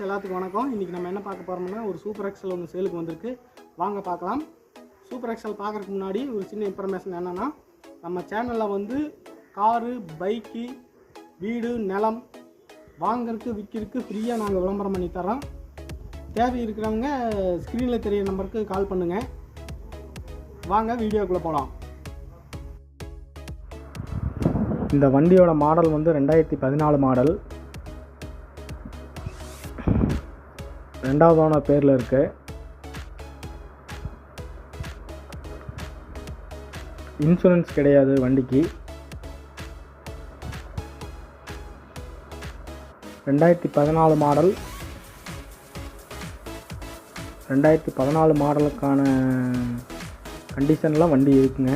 எல்லாத்துக்கும் வணக்கம். இன்றைக்கி நம்ம என்ன பார்க்க போகிறோம்னா ஒரு சூப்பர் எக்ஸல் ஒன்று சேலுக்கு வந்திருக்கு. வாங்க பார்க்கலாம். சூப்பர் எக்ஸல் பார்க்குறதுக்கு முன்னாடி ஒரு சின்ன இன்ஃபர்மேஷன் என்னென்னா நம்ம சேனலில் வந்து காரு பைக்கு வீடு நிலம் வாங்கறதுக்கு விற்கிறதுக்கு ஃப்ரீயாக நாங்கள் விளம்பரம் பண்ணி தரோம் தேவை இருக்கிறவங்க ஸ்க்ரீனில் தெரிய நம்பருக்கு கால் பண்ணுங்கள் வாங்க வீடியோக்குள்ளே போகலாம் இந்த வண்டியோட மாடல் வந்து ரெண்டாயிரத்தி பதினாலு மாடல் ரெண்டாவது ஓனர் பேரில் இருக்கு. இன்சூரன்ஸ் கிடையாது வண்டிக்கு. ரெண்டாயிரத்தி பதினாலு மாடல் ரெண்டாயிரத்தி பதினாலு மாடலுக்கான கண்டிஷன்லாம் வண்டி இருக்குங்க.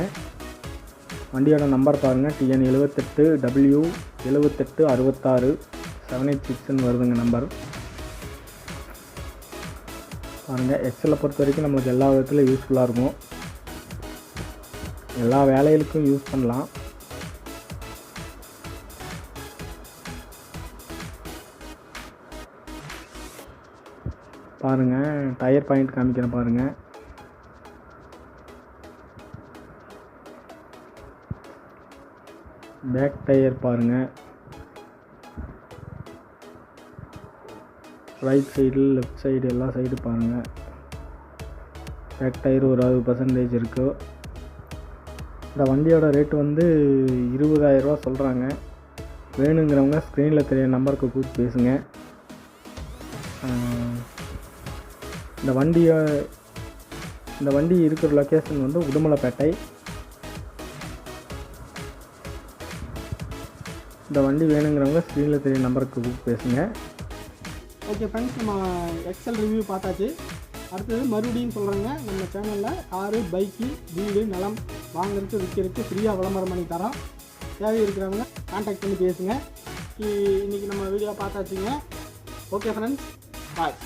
வண்டியோட நம்பர் பாருங்கள் டிஎன் எழுபத்தெட்டு டபிள்யூ எழுபத்தெட்டு அறுபத்தாறு செவன் எயிட் சிக்ஸ்ன்னு வருதுங்க நம்பர் பாருங்கள் எக்ஸலை பொறுத்த வரைக்கும் நம்மளுக்கு எல்லா விதத்துலையும் யூஸ்ஃபுல்லாக இருக்கும். எல்லா வேலைகளுக்கும் யூஸ் பண்ணலாம். பாருங்கள் டயர் பாயிண்ட் காமிக்கிறேன் பாருங்கள் பேக் டயர் பாருங்கள் ரைட் சைடு லெஃப்ட் சைடு எல்லா சைடு பாருங்கள் பேக் டயர் ஒரு அறுபது பர்சன்டேஜ் இருக்கோ. இந்த வண்டியோட ரேட் வந்து இருபதாயிரரூவா சொல்கிறாங்க வேணுங்கிறவங்க ஸ்க்ரீனில் தெரிய நம்பருக்கு கூப்பிட்டு பேசுங்க. இந்த வண்டியை இந்த வண்டி இருக்கிற லொக்கேஷன் வந்து உடுமலைப்பேட்டை. இந்த வண்டி வேணுங்கிறவங்க ஸ்க்ரீனில் தெரிய நம்பருக்கு கூப்பிட்டு பேசுங்க. ஓகே ஃப்ரெண்ட்ஸ் நம்ம எக்ஸல் ரிவ்யூ பார்த்தாச்சு. அடுத்தது மறுபடியும் சொல்கிறேங்க நம்ம சேனலில் காரு பைக்கு வீடு நிலம் வாங்குறதுக்கு விற்கிறதுக்கு ஃப்ரீயாக விளம்பரம் பண்ணி தரோம். தேவை இருக்கிறவங்க கான்டாக்ட் பண்ணி பேசுங்க. இன்றைக்கி இன்னைக்கு நம்ம வீடியோ பார்த்தாச்சுங்க. Okay friends bye